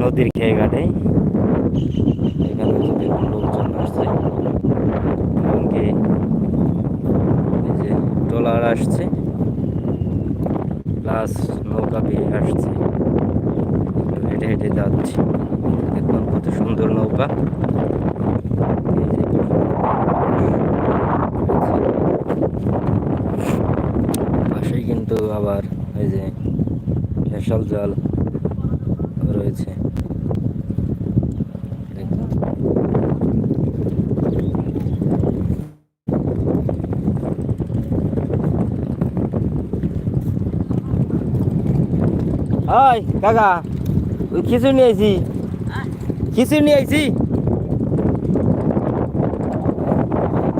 নদীর খেয়ে ঘাটে এখানে লোকজন আসছে। এই যে ট্রলার আসছে, প্লাস নৌকা পেয়ে আসছে। হেঁটে হেঁটে যাচ্ছি। দেখুন কত সুন্দর নৌকা। পাশেই কিন্তু আবার এই যে হেসাল জল রয়েছে দেখুন হাই কাকা ওই খিচুড়ি নিয়ে আইছি। খিচুড়ি নিয়ে আইছি।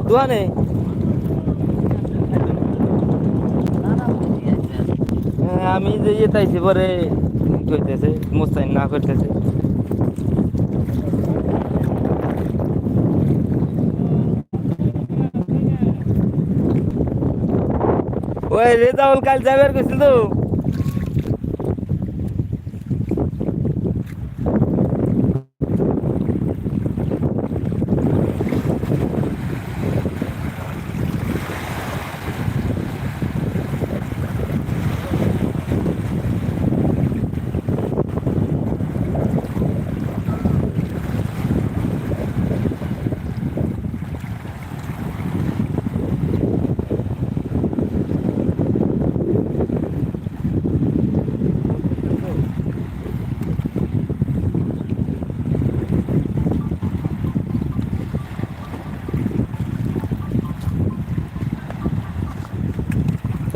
দোকানে। হ্যাঁ, আমি যে ইয়ে তাইছি পরে কইতেছে মুস্তাইন না করতেছে। ওই রেজাউল কাল যাবে কইছিল তো।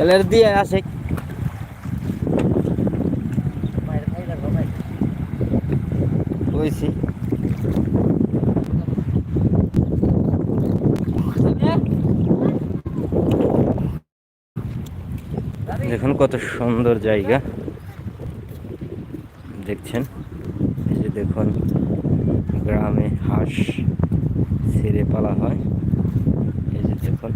তাহলে দিয়ে আসে কইছি দেখুন কত সুন্দর জায়গা। দেখছেন? এই যে দেখুন, গ্রামে হাঁস ছেড়ে পালা হয়। এই যে দেখুন।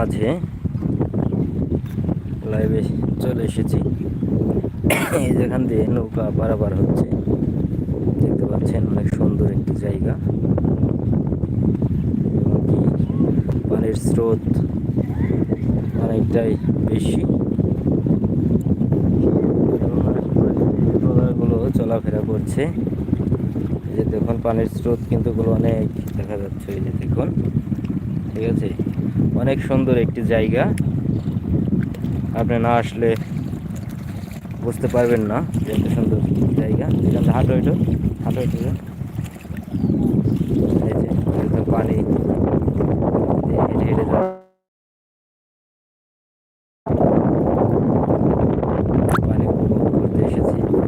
মাঝে লাইভে চলে এসেছি। এই যেখান দিয়ে নৌকা পারাপার হচ্ছে। দেখতে পাচ্ছেন অনেক সুন্দর একটি জায়গা। পানির স্রোত অনেকটাই বেশি। গুলো চলাফেরা করছে। যে দেখুন, পানির স্রোত কিন্তু অনেক দেখা যাচ্ছে। এই যে দেখুন, ঠিক আছে? অনেক সুন্দর একটি জায়গা। আপনি না আসলে বুঝতে পারবেন না যে এত সুন্দর জায়গা। এখান থেকে হাঁটো হেঁটো হাঁটো হেঁটো পানি। হেঁটে হেঁটে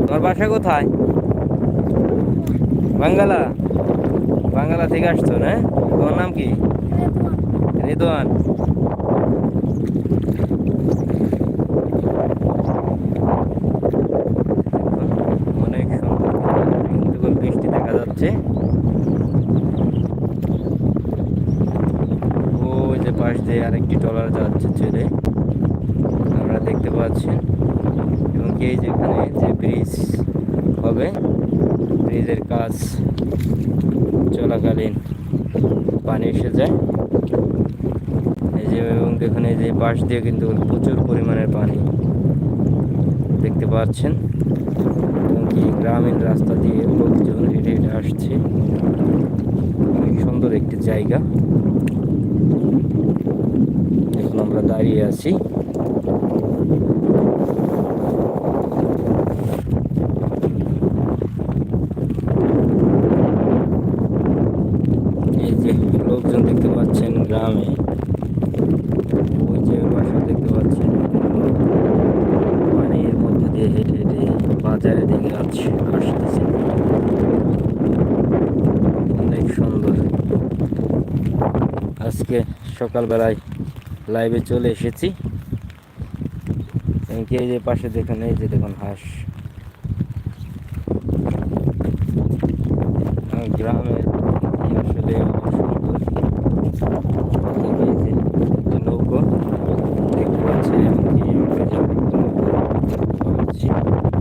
তোমার বাসা কোথায়? বাঙ্গালা বাঙ্গালা থেকে আসছো না? তোমার নাম কি? রিদওয়ান। অনেক সুন্দর বৃষ্টি দেখা যাচ্ছে। ওই যে পাশ দিয়ে আরেকটি ট্রলার যাচ্ছে ছেলে আমরা দেখতে পাচ্ছেন এবং এই যেখানে যে ব্রিজ হবে, ব্রিজের কাজ চলাকালীন পানি এসে যায়। এই যে, এবং এখানে যে পাশ দিয়ে কিন্তু প্রচুর পরিমাণের পানি দেখতে পাচ্ছেন। এবং কি গ্রামীণ রাস্তা দিয়ে লোকজন হেঁটে হেঁটে আসছে। অনেক সুন্দর একটি জায়গা। এখন আমরা দাঁড়িয়ে আছি এই যে লোকজন দেখতে পাচ্ছেন গ্রামে ওই যে বাসা দেখতে পাচ্ছেন বাজারের দিকে আসতেছে অনেক সুন্দর। আজকে সকালবেলায় লাইভে চলে এসেছি। এই যে পাশে দেখুন, এই যে দেখুন হাঁস।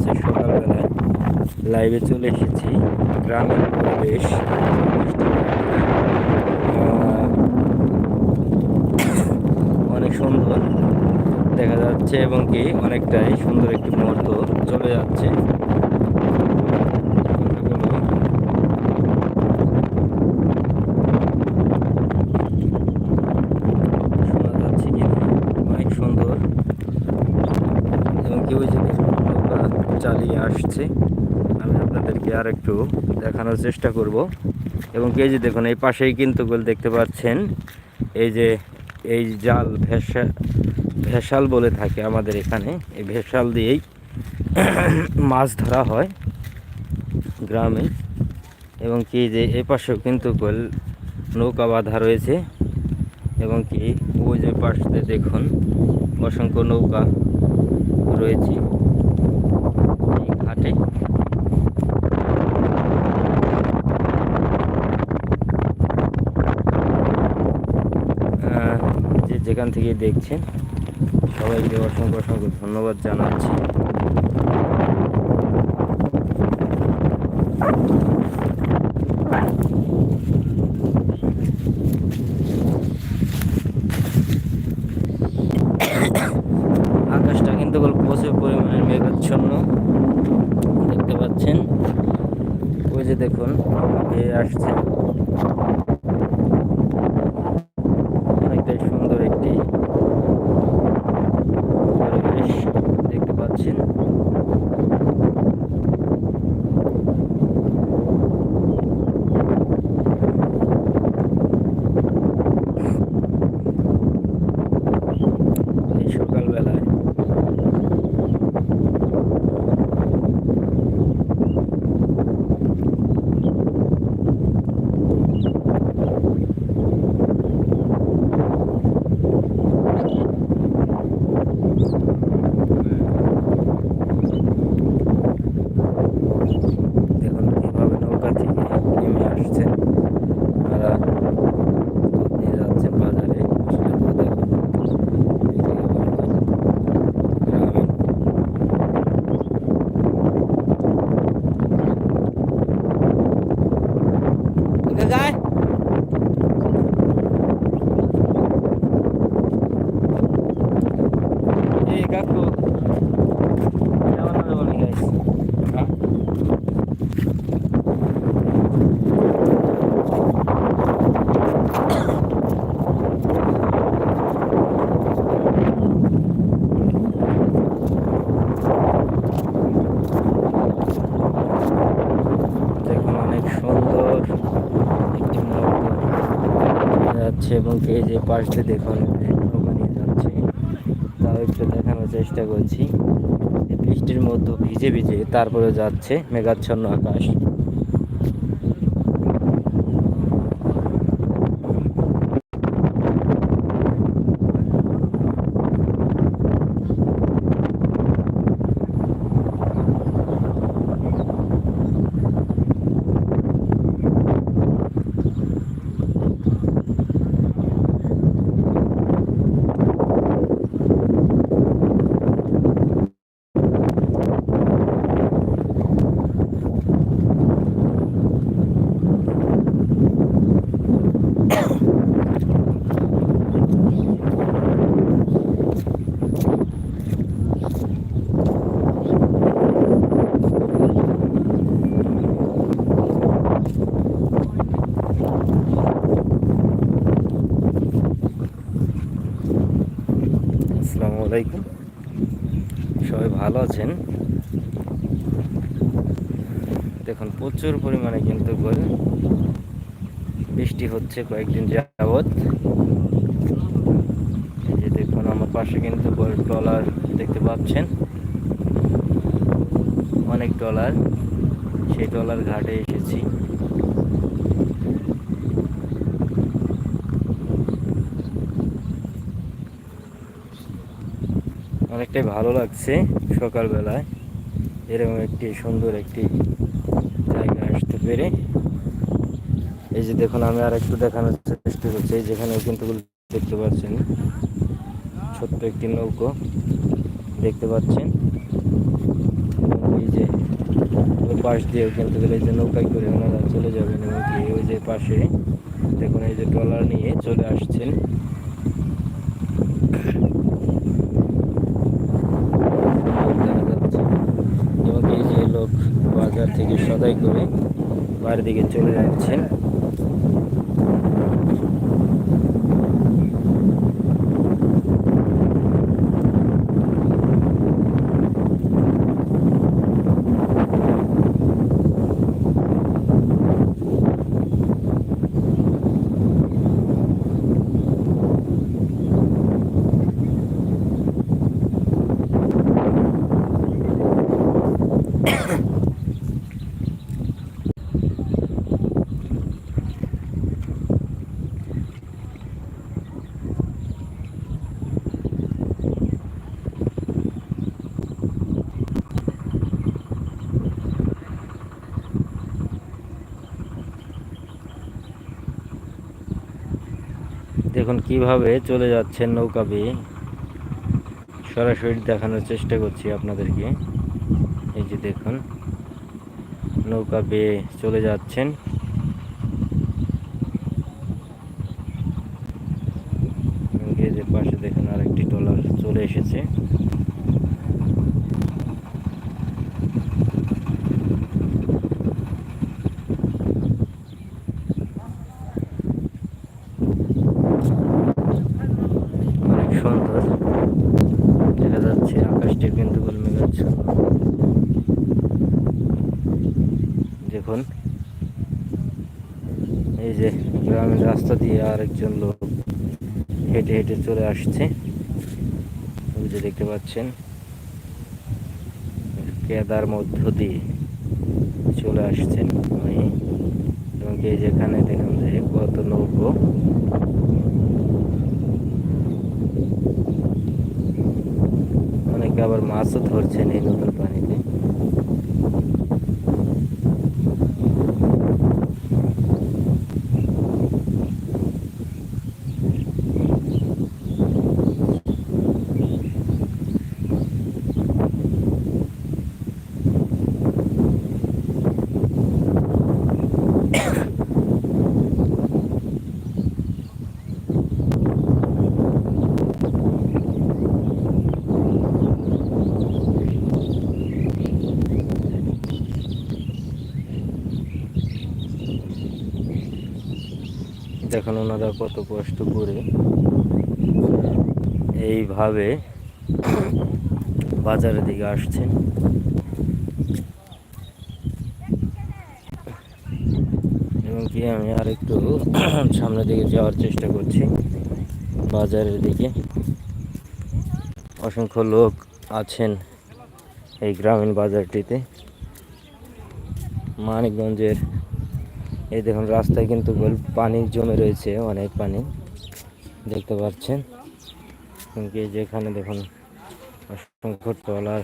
আছে সকালবেলায় লাইভে চলে এসেছি। গ্রামের পরিবেশ। অনেক সুন্দর দেখা যাচ্ছে এবং কি অনেকটাই সুন্দর একটি মুহূর্ত চলে যাচ্ছে। অনেক সুন্দর। এবং চালিয়ে আসছে। আমি আপনাদেরকে আর একটু দেখানোর চেষ্টা করব। এবং কেউ যে দেখুন, এই পাশেই কিন্তু গোল দেখতে পাচ্ছেন, এই যে এই জাল ভেসা, ভেসাল বলে থাকে আমাদের এখানে। এই ভেসাল দিয়েই মাছ ধরা হয় গ্রামে। এবং কি যে এ পাশেও কিন্তু গোল নৌকা বাঁধা রয়েছে। এবং কি ওই যে পাশে দেখুন, অসংখ্য নৌকা রয়েছে এই ঘাটে আহ, যে যেখান থেকে দেখছেন। সবাইকে অসংখ্য অসংখ্য ধন্যবাদ জানাচ্ছি। আকাশটা কিন্তু প্রচুর পরিমাণে মেঘাচ্ছন্ন। দেখতে পাচ্ছেন। ওই যে দেখুন আসছে অনেকটাই সুন্দর একটি পরিবেশ দেখতে পাচ্ছেন এই সকালবেলায় দেখুন কীভাবে নৌকা থেকে নেমে আসছেন তারা দুধ নিয়ে যাচ্ছেন বাজারে আসলে তো দেখুন এদিকে আবার গ্রামীণ যায় এই কাকু কেমন হবে বলি গাইস হ্যাঁ দেখুন অনেক সুন্দর একটি মুহূর্ত যাচ্ছে এবং এই যে পাশ দিয়ে দেখুন যাচ্ছে। তাও একটু দেখানোর চেষ্টা করছি। বৃষ্টির মধ্যে ভিজে ভিজে তারপরে যাচ্ছে মেঘাচ্ছন্ন আকাশ। ভালো আছেন। দেখুন, প্রচুর পরিমাণে কিন্তু করে বৃষ্টি হচ্ছে কয়েকদিন যাবৎ। দেখুন, আমার পাশে কিন্তু ট্রলার দেখতে পাচ্ছেন। অনেক ট্রলার সেই ট্রলার ঘাটে এসেছি। অনেকটাই ভালো লাগছে সকালবেলায়। এরকম একটি সুন্দর একটি জায়গা আসতে পেরে। এই যে দেখুন, আমি আর একটু দেখানোর চেষ্টা করছি। যেখানে কিন্তু দেখতে পাচ্ছেন, ছোট্ট একটি নৌকো দেখতে পাচ্ছেন। এই যে পাশ দিয়েও কিন্তু এই যে নৌকায় করে ওনারা চলে যাবেন এবং ওই যে পাশে দেখুন, এই যে ট্রলার নিয়ে চলে আসছেন দেখা যাচ্ছে এবং এই যে লোক বাজার থেকে সদাই করে বাইরের দিকে চলে যাচ্ছেন। দেখুন কীভাবে চলে যাচ্ছেন নৌকা বেয়ে? সরাসরি দেখানোর চেষ্টা করছি আপনাদেরকে। এই যে দেখুন, নৌকা বেয়ে চলে যাচ্ছেন। পাশে দেখুন আরেকটি ট্রলার চলে এসেছে অনেক সুন্দর দেখা যাচ্ছে আকাশটি কিন্তু গোল মেঘাচ্ছন্ন দেখুন এই যে গ্রামের রাস্তা দিয়ে আরেকজন লোক হেঁটে হেঁটে চলে আসছে। যে দেখতে পাচ্ছেন, কেদার মধ্য দিয়ে চলে আসছেন উনি। এবং এই যেখানে দেখুন যে কত নৌকো। অনেকে আবার মাছও ধরছেন এই নতুন পানিতে। দেখুন ওনারা কত কষ্ট করে এইভাবে বাজারের দিকে আসছেন। এবং কি, আমি আর একটু সামনের দিকে যাওয়ার চেষ্টা করছি বাজারের দিকে। অসংখ্য লোক আছেন এই গ্রামীণ বাজারটিতে। মানিকগঞ্জের এই দেখুন, রাস্তায় কিন্তু পানি জমে রয়েছে, অনেক পানি। দেখতে পাচ্ছেন? এই যেখানে দেখুন, অসংখ্য ট্রলার